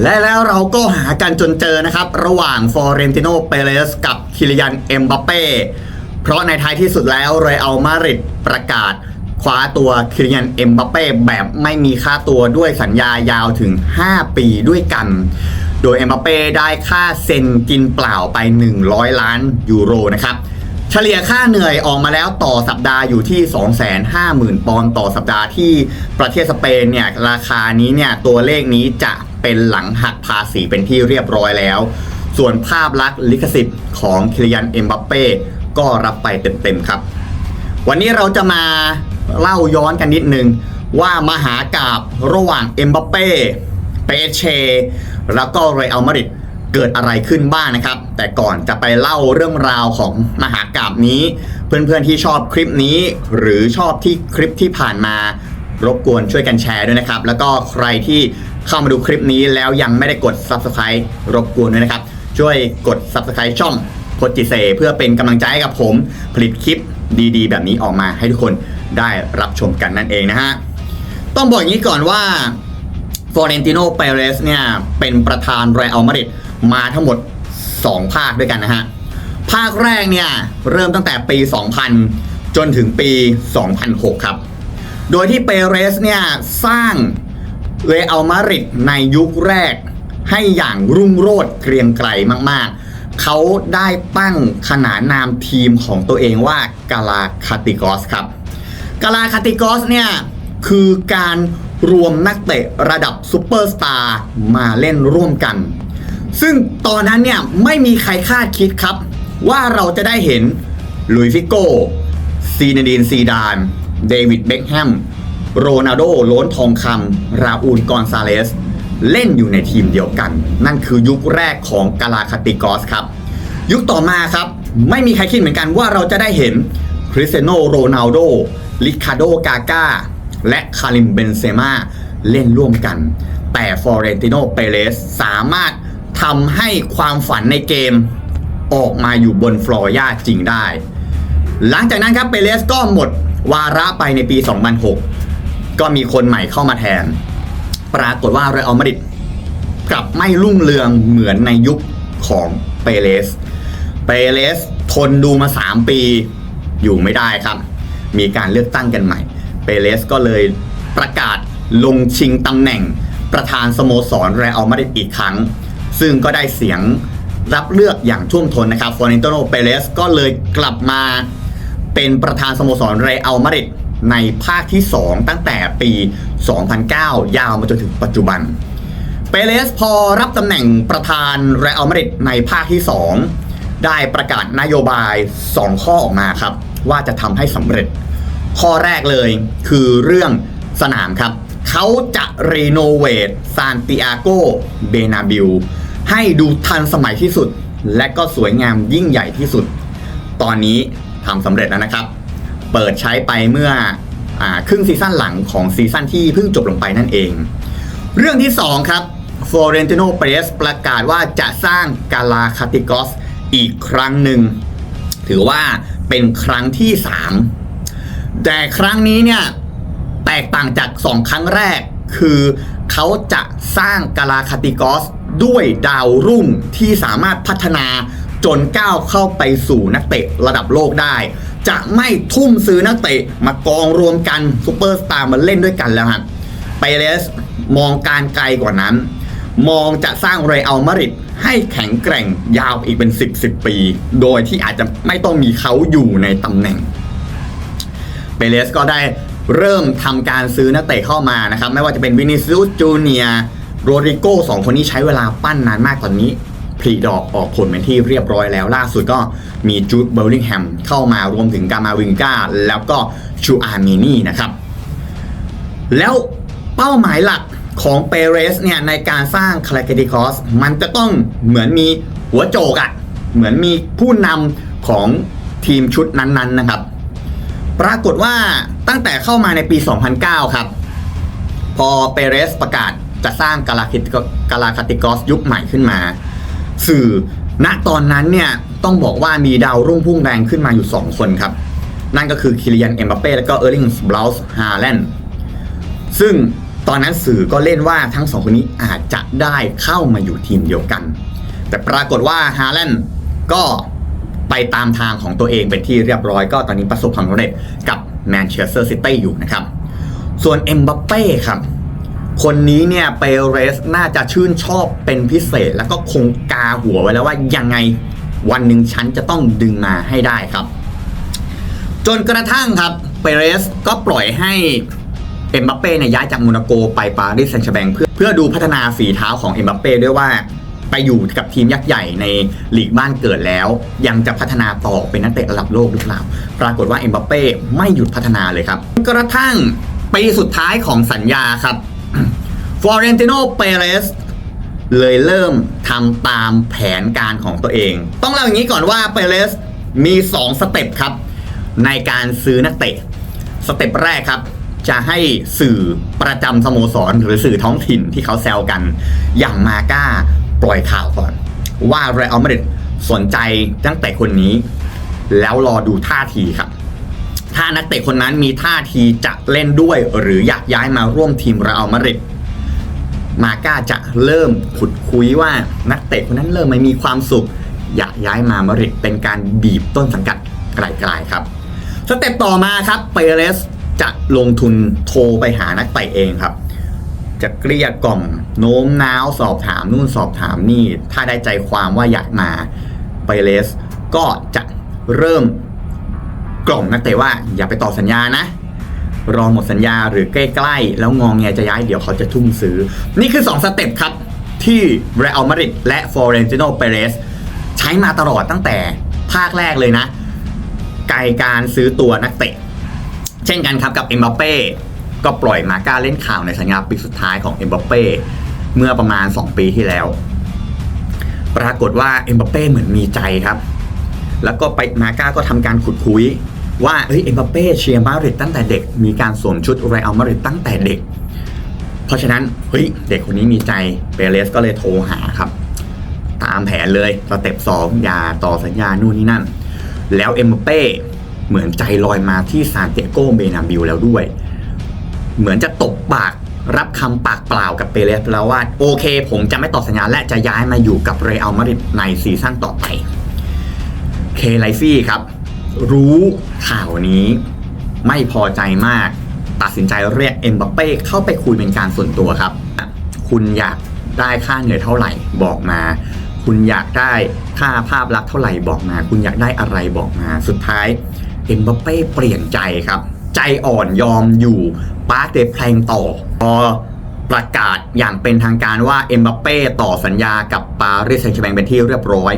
และแล้วเราก็หากันจนเจอนะครับ ระหว่างฟอเรนติโนเปเรสกับคิริยันเอ็มบัปเป้เพราะในท้ายที่สุดแล้วเรอัลมาดริดประกาศคว้าตัวคิริยันเอ็มบัปเป้แบบไม่มีค่าตัวด้วยสัญญายาวถึง 5 ปีด้วยกัน โดยเอ็มบัปเป้ได้ค่าเซ็นกินเปล่าไป 100 ล้านยูโรนะครับเฉลี่ยค่าเหนื่อยออกมาแล้วต่อสัปดาห์อยู่ที่ 250,000 ปอนด์ต่อสัปดาห์ที่ประเทศสเปนเนี่ยราคานี้เนี่ยตัวเลขนี้จะ เป็นหลังหักภาษีเป็นที่เรียบร้อยแล้ว ส่วนภาพลักษณ์ลิขสิทธิ์ของคิริยันเอ็มบัปเป้ก็รับไปเต็มๆครับ วันนี้เราจะมาเล่าย้อนกันนิดนึง ว่ามหากาบระหว่างเอ็มบัปเป้เปเช แล้วก็เรอัลมาดริดเกิดอะไรขึ้นบ้างนะครับ แต่ก่อนจะไปเล่าเรื่องราวของมหากาบนี้ เพื่อนๆที่ชอบคลิปนี้ หรือชอบที่คลิปที่ผ่านมารบกวนช่วยกันแชร์ด้วยนะครับ แล้วก็ใครที่ เข้ามาดูคลิปนี้แล้วยังไม่ได้กด Subscribe รบกวนด้วยนะครับ ช่วยกด Subscribe ช่องพจจิเซเพื่อเป็นกำลังใจให้กับผม ผลิตคลิปดีๆ แบบนี้ออกมาให้ทุกคนได้รับชมกันนั่นเองนะฮะ ต้องบอกอย่างนี้ก่อนว่าฟอเรนติโนเปเรสเนี่ยเป็นประธานเรอัลมาดริดมาทั้งหมด 2 ภาคด้วยกันนะฮะ ภาคแรกเนี่ยเริ่มตั้งแต่ปี 2000 จนถึงปี 2006 ครับ โดยที่เปเรสเนี่ยสร้าง เรอัลมาริดในยุคแรก ให้อย่างรุ่งโรจน์เกรียงไกรมากๆ เขาได้ตั้งขนานนามทีมของตัวเองว่ากาลาคาติกอสครับกาลาคาติกอสเนี่ย คือการรวมนักเตะระดับซูเปอร์สตาร์มาเล่นร่วมกัน ซึ่งตอนนั้นเนี่ย ไม่มีใครคาดคิดครับ ว่าเราจะได้เห็นลุยฟิโก้ซีนดีนซีดาน เดวิดเบ็คแฮม โรนัลโดโล้นทองคำราอูลกอนซาเลส เล่นอยู่ในทีมเดียวกัน นั่นคือยุคแรกของกาลาคาติกอสครับ ยุคต่อมาครับ ไม่มีใครคิดเหมือนกันว่าเราจะได้เห็นคริสเตียโนโรนัลโดลิคาโดกาก้าและคาริมเบนเซม่าเล่นร่วมกัน แต่ฟอเรนติโนเปเรสสามารถทำให้ความฝันในเกมออกมาอยู่บนฟลอร์ย่าจริงได้ หลังจากนั้นครับเปเรสก็หมดวาระไปในปี 2006 ก็มีคนใหม่เข้ามาแทน ปรากฏว่าเรอัลมาดริดกลับไม่รุ่งเรืองเหมือนในยุคของเปเรส เปเรสทนดูมา 3 ปีอยู่ไม่ได้ครับ มีการเลือกตั้งกันใหม่ เปเรสก็เลยประกาศลงชิงตำแหน่งประธานสโมสรเรอัลมาดริดอีกครั้ง ซึ่งก็ได้เสียงรับเลือกอย่างท่วมท้นนะครับฟอร์นิโตโนเปเรสก็เลยกลับมาเป็นประธานสโมสรเรอัลมาดริด ในภาคที่ 2 ตั้งแต่ปี 2009 ยาวมาจนถึงปัจจุบัน เปเรสพอรับตำแหน่งประธานเรอัลมาดริดในภาคที่ 2 ได้ประกาศนโยบาย 2 ข้อออกมาครับ ว่าจะทำให้สำเร็จ ข้อแรกเลยคือเรื่องสนามครับ เขาจะรีโนเวทซานติอาโกเบนาบิลให้ดูทันสมัยที่สุด และก็สวยงามยิ่งใหญ่ที่สุด ตอนนี้ทำสำเร็จแล้วนะครับ เปิดใช้ไปเมื่ออครึ่งซีซั่นหลังของซีซั่นที่เพิ่งจบลงไปนั่นเอง เรื่องที่ 2 ครับฟอเรนติโนเปรสประกาศว่าจะสร้างกาลาคาติกอสอีกครั้งหนึ่ง ถือว่าเป็นครั้งที่ 3 แต่ครั้งนี้เนี่ย แตกต่างจาก 2 ครั้งแรกคือเขาจะสร้างกาลาคาติกอสด้วยดาวรุ่งที่สามารถพัฒนาจนก้าวเข้าไปสู่นักเตะระดับโลกได้ จะไม่ทุ่มซื้อนักเตะมากองรวมกันซูเปอร์สตาร์มาเล่นด้วยกันแล้วครับเปเรสมองการไกลกว่านั้น มองจะสร้างเรอัลมาริดให้แข็งแกร่งยาวอีกเป็น 10 10 ปี โดยที่อาจจะไม่ต้องมีเขาอยู่ในตำแหน่งเปเรสก็ได้เริ่มทำการซื้อนักเตะเข้ามานะครับ ไม่ว่าจะเป็นวินิซิอุสจูเนียโรดริโกสองคนนี้ใช้เวลาปั้นนานมากตอนนี้ ผลิดอกออกผลเป็นที่เรียบร้อยแล้วล่าสุดก็มีจูดเบลลิงแฮมเข้ามารวมถึงกามาวิงกาแล้วก็ชูอาร์เมนี่นะครับ แล้วเป้าหมายหลักของเปเรสเนี่ยในการสร้างคาราเกติคอสมันจะต้องเหมือนมีหัวโจกอะเหมือนมีผู้นำของทีมชุดนั้นๆนะครับ ปรากฏว่าตั้งแต่เข้ามาในปี 2009 ครับ พอเปเรสประกาศจะสร้างกาลาคิกาลาคาติกอสยุคใหม่ขึ้นมา สื่อณตอนนั้นเนี่ยต้องบอกว่ามีดาวรุ่งพุ่งแรงขึ้นมาอยู่ 2 คนครับ นั่นก็คือคิริยันเอ็มบัปเป้และก็เออร์ลิงบลาส์ฮาแลนด์ซึ่งตอนนั้นสื่อก็เล่นว่าทั้งสองคนนี้อาจจะได้เข้ามาอยู่ทีมเดียวกัน แต่ปรากฏว่าฮาแลนด์ก็ไปตามทางของตัวเองเป็นที่เรียบร้อยก็ตอนนี้ประสบความสำเร็จกับแมนเชสเตอร์ซิตี้อยู่นะครับ ส่วนเอ็มบัปเป้ครับ คนนี้เนี่ยเปเรสน่าจะชื่นชอบเป็นพิเศษ แล้วก็คงกาหัวไว้แล้วว่ายังไงวันหนึ่งฉันจะต้องดึงมาให้ได้ครับ จนกระทั่งครับเปเรสก็ปล่อยให้เอ็มบัปเป้เนี่ยย้ายจากโมนาโกไปปารีสแซงต์แชแบงเพื่อเพื่อดูพัฒนาฝีเท้าของเอ็มบัปเป้ด้วยว่าไปอยู่กับทีมยักษ์ใหญ่ในลีกบ้านเกิดแล้ว ยังจะพัฒนาต่อเป็นนักเตะระดับโลกหรือเปล่า ปรากฏว่าเอ็มบัปเป้ไม่หยุดพัฒนาเลยครับ กระทั่งปีสุดท้ายของสัญญาครับ ฟลอเรนติโนเปเรสเลยเริ่มทำตามแผนการของตัวเอง ต้องเล่าอย่างนี้ก่อนว่าเปเรสมี 2 สเต็ปครับ ในการซื้อนักเตะ สเต็ปแรกครับ จะให้สื่อประจำสโมสร หรือสื่อท้องถิ่นที่เขาแซวกัน อย่างมาก้าปล่อยข่าวก่อน ว่าเรอัลมาดริดสนใจตั้งแต่คนนี้ แล้วรอดูท่าทีครับ ถ้านักเตะคนนั้นมีท่าทีจะเล่นด้วยหรืออยากย้ายมาร่วมทีมเรอัลมาดริด มาก้าจะเริ่มขุดคุยว่านักเตะคนนั้นเริ่มไม่มีความสุข อยากย้ายมามาริดเป็นการบีบต้นสังกัดไกลๆครับสเต็ปต่อมาครับเปเรสจะลงทุนโทรไปหานักเตะเองครับ จะเกลี้ยกล่อมโน้มน้าวสอบถามนู่นสอบถามนี่ ถ้าได้ใจความว่าอยากมาเปเรสก็จะเริ่มกล่อมนักเตะว่าอย่าไปต่อสัญญานะ รอหมดสัญญาหรือใกล้ๆ แล้วงองแงจะย้ายเดี๋ยวเขาจะทุ่มซื้อ นี่คือ 2 สเต็ปครับที่เรอัลมาดริดและฟอเรนติโนเปเรสใช้มาตลอดตั้งแต่ภาคแรกเลยนะ ไกลการซื้อตัวนักเตะ เช่นกันครับกับเอ็มบัปเป้ก็ปล่อยมาก้าเล่นข่าวในสัญญาปีสุดท้ายของเอ็มบัปเป้เมื่อประมาณ 2 ปีที่แล้ว ปรากฏว่าเอ็มบัปเป้เหมือนมีใจครับ แล้วก็ไปมาก้าก็ทำการขุดคุย ว่าเฮ้ยเอ็มบัปเป้เชียร์มาดริดตั้งแต่เด็ก มีการสวมชุดเรอัลมาดริดตั้งแต่เด็ก เพราะฉะนั้นเฮ้ยเด็กคนนี้มีใจเปเรสก็เลยโทรหาครับ ตามแผนเลยสเต็ปสองอย่าต่อสัญญานู่นนี่นั่น แล้วเอ็มบัปเป้เหมือนใจลอยมาที่ซานเตโกเบนาบิวแล้วด้วย เหมือนจะตบปากรับคำปากเปล่ากับเปเรสแล้วว่าโอเค ผมจะไม่ต่อสัญญาและจะย้ายมาอยู่กับเรอัลมาดริดในซีซั่นต่อไป เคไลฟี่ครับ รู้ข่าวนี้ไม่พอใจมาก ตัดสินใจเรียกเอ็มบัปเป้เข้าไปคุยเป็นการส่วนตัวครับ คุณอยากได้ค่าเหนื่อยเท่าไหร่บอกมา คุณอยากได้ค่าภาพลักษณ์เท่าไหร่บอกมา คุณอยากได้อะไรบอกมา สุดท้ายเอ็มบัปเป้เปลี่ยนใจครับ ใจอ่อนยอมอยู่ปาร์เดเพลงต่อพอประกาศอย่างเป็นทางการว่าเอ็มบัปเป้ต่อสัญญากับปารีสแซงต์แชร์แมงเป็นที่เรียบร้อย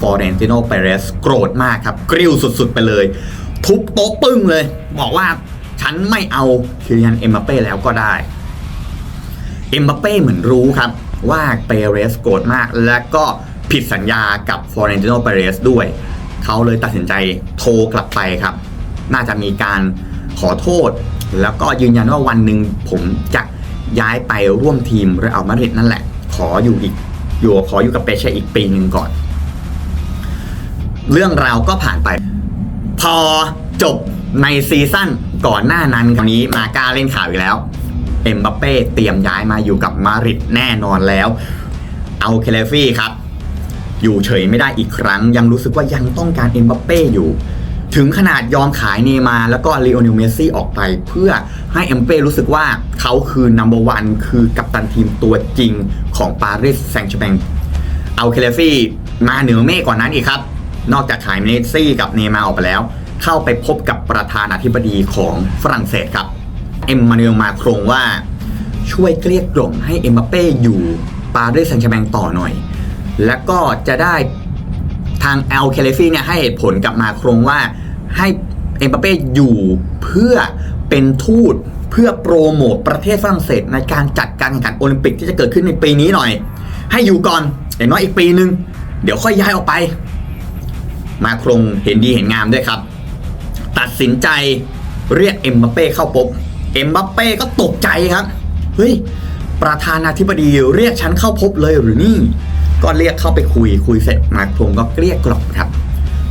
ฟอร์เรนติโนเปเรสโกรธมากครับกริ้วสุดๆไปเลย ทุบโต๊ะปึ้งเลย บอกว่าฉันไม่เอาคิริยันเอ็มบัปเป้แล้วก็ได้ เอ็มบัปเป้เหมือนรู้ครับ ว่าเปเรสโกรธมาก และก็ผิดสัญญากับฟอร์เรนติโนเปเรสด้วย เขาเลยตัดสินใจโทรกลับไปครับ น่าจะมีการขอโทษ แล้วก็ยืนยันว่าวันหนึ่งผมจะย้ายไปร่วมทีมเรอัลมาดริดนั่นแหละ ขออยู่อีกอยู่ขออยู่กับเปเช่อีกปีหนึ่งก่อน เรื่องราวก็ผ่านไป พอจบในซีซั่นก่อนหน้านั้นคราวนี้มาก้าเล่นข่าวอีกแล้ว เอ็มบัปเป้เตรียมย้ายมาอยู่กับมาดริดแน่นอนแล้ว เอาเคเลฟี่ครับ อยู่เฉยไม่ได้อีกครั้ง ยังรู้สึกว่ายังต้องการเอ็มบัปเป้อยู่ ถึงขนาดยอมขายเนยมาแล้วก็ลีโอเนลเมสซี่ออกไป เพื่อให้เอ็มเป้รู้สึกว่าเขาคือนัมเบอร์วันคือกัปตันทีมตัวจริงของปารีสแซงต์แชร์แมงเอาเคเลฟี่มาเหนือเมฆกว่านั้นอีกครับ นอกจากขายเมสซี่กับเนย์มาออกไปแล้ว เข้าไปพบกับประธานาธิบดีของฝรั่งเศสครับเอ็มมานูเอลมาโครงว่าช่วยเกลี้ยกล่อมให้เอ็มบัปเป้อยู่ปารีสแซงต์แชร์แมงต่อหน่อย แล้วก็จะได้ทางเอลเคเลฟี่เนี่ยให้เหตุผลกับมาโครงว่าให้เอ็มบัปเป้อยู่เพื่อเป็นทูตเพื่อโปรโมทประเทศฝรั่งเศสในการจัดการแข่งขันโอลิมปิกที่จะเกิดขึ้นในปีนี้หน่อย ให้อยู่ก่อนอย่างน้อยอีกปีนึง เดี๋ยวค่อยย้ายออกไป มาโครงเห็นดีเห็นงามด้วยครับ ตัดสินใจเรียกเอ็มบัปเป้เข้าพบเอ็มบัปเป้ก็ตกใจครับเฮ้ยประธานาธิบดีเรียกฉันเข้าพบเลยหรือนี่ ก็เรียกเข้าไปคุยคุยเสร็จมาโครงก็เกลี้ยกล่อมครับ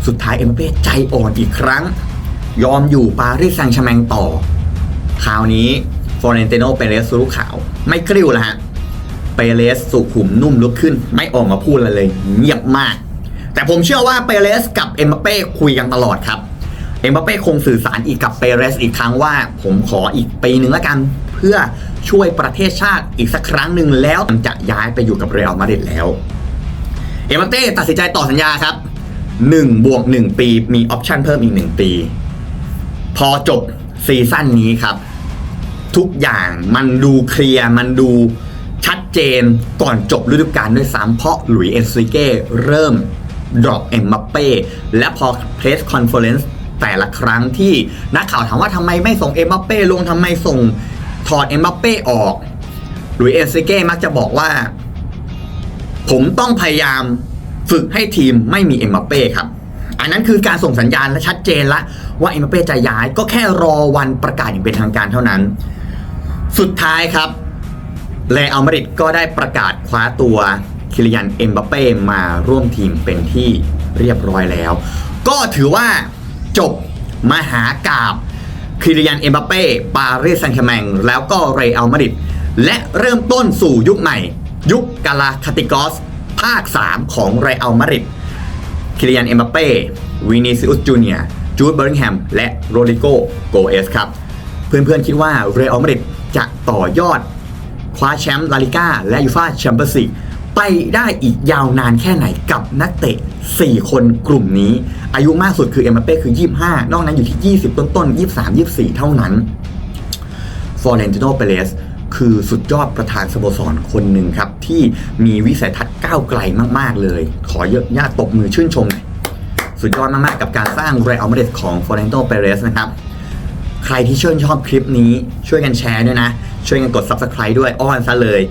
สุดท้ายเอ็มบัปเป้ใจอ่อนอีกครั้ง ยอมอยู่ปารีสแซงต์แชร์แมงต่อคราวนี้ฟอร์เรนเตโนเปเรสรู้ข่าว ไม่กริ้วแล้วฮะเปเรสสุขุมนุ่มลุกขึ้น ไม่ออกมาพูดอะไรเลย เงียบมาก แต่ผมเชื่อว่าเปเรสกับเอ็มบัปเป้คุยกันตลอดครับ เอ็มบัปเป้คงสื่อสารอีกกับเปเรสอีกครั้งว่า ผมขออีกปีหนึ่งละกันเพื่อช่วยประเทศชาติอีกสักครั้งหนึ่งแล้วจะย้ายไปอยู่กับเรอัลมาดริดแล้ว เอ็มบัปเป้ตัดสินใจต่อสัญญาครับ1บวก1ปีมีออปชั่นเพิ่มอีก 1 ปี พอจบซีซั่นนี้ครับ ทุกอย่างมันดูเคลียร์มันดูชัดเจนก่อนจบฤดูกาลด้วยซ้ำเพราะหลุยส์เอนซิเก้เริ่ม ดรอปเอ็มบัปเป้และพอเพรสคอนเฟอเรนซ์แต่ละครั้งที่นักข่าวถามว่าทำไมไม่ส่งเอ็มบัปเป้ลงทำไมส่งถอดเอ็มบัปเป้ออกหลุยส์เอซิเก้มักจะบอกว่า ผมต้องพยายามฝึกให้ทีมไม่มีเอ็มบัปเป้ครับ อันนั้นคือการส่งสัญญาณและชัดเจนละว่าเอ็มบัปเป้จะย้ายก็แค่รอวันประกาศอย่างเป็นทางการเท่านั้น สุดท้ายครับเรอัลมาริดก็ได้ประกาศคว้าตัว คิริยันเอ็มบัปเป้มาร่วมทีมเป็นที่เรียบร้อยแล้ว ก็ถือว่าจบมหากาบคิริยันเอ็มบัปเป้ปารีสแซงต์แชร์แมงแล้วก็เรอัลมาดริดและเริ่มต้นสู่ยุคใหม่ ยุคกาลาคาติกอส ภาค 3 ของเรอัลมาดริดคิริยันเอ็มบัปเป้วินิซิอุสจูเนียจูดเบอร์ริงแฮมและโรดิโกโกเอสครับ เพื่อนๆคิดว่าเรอัลมาดริดจะต่อยอด คว้าแชมป์ลาลิก้าและยูฟาแชมเปี้ยนส์ลีก ไปได้อีกยาวนานแค่ไหนกับนักเตะ 4 คนกลุ่มนี้ อายุมากสุดคือเอ็มบัปเป้คือ 25 นอกนั้นอยู่ที่ 20 ต้นๆ 23 24 เท่านั้นฟอร์เรนติโนเปเรสคือสุดยอดประธานสโมสรคนหนึ่งครับ ที่มีวิสัยทัศน์ก้าวไกลมาก ๆ เลย ขอเยอะญาติตบมือชื่นชมหน่อยสุดยอดมาก ๆ กับการสร้างเรอัลมาดริดของฟอร์เรนติโนเปเรสนะครับ ใครที่ชื่นชอบคลิปนี้ช่วยกันแชร์ด้วยนะ ช่วยกันกด Subscribe ด้วยอ้อนซะเลย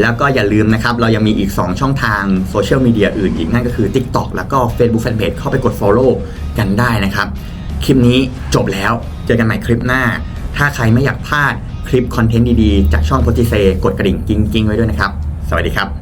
แล้วก็อย่าลืมนะครับ เรายังมีอีก 2 ช่องทางโซเชียลมีเดียอื่นอีก นั่นก็คือ TikTok แล้วก็ Facebook Fanpage เข้าไปกด Follow กันได้นะครับ คลิปนี้จบแล้วเจอกันใหม่คลิปหน้า ถ้าใครไม่อยากพลาดคลิปคอนเทนต์ดีๆ จากช่องโพจิเซกดกระดิ่งกิ้งๆไว้ด้วยนะครับ สวัสดีครับ